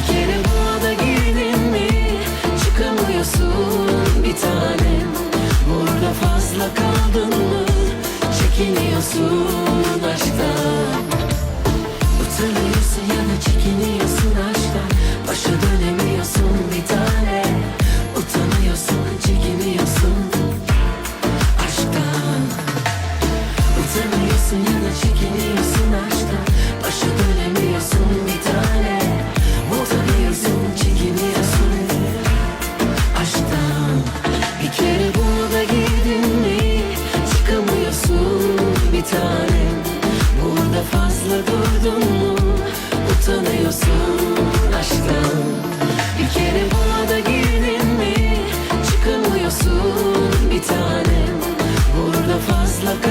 Bir kere burada girdin mi? Çıkamıyorsun bir tanem. Burada fazla kaldın çekiniyorsun aşktan. Utanıyorsun ya da çekiniyorsun aşktan. Başa dönemiyorsun bir tane. Utanıyorsun çekiniyorsun aşktan. Utanıyorsun ya da çekiniyorsun aşktan. bir tanem. Bunda fazla durdun mu? Utanıyorsun aşktan. Bir kere buna da girdin mi? Çıkamıyorsun bir tanem. Burada fazla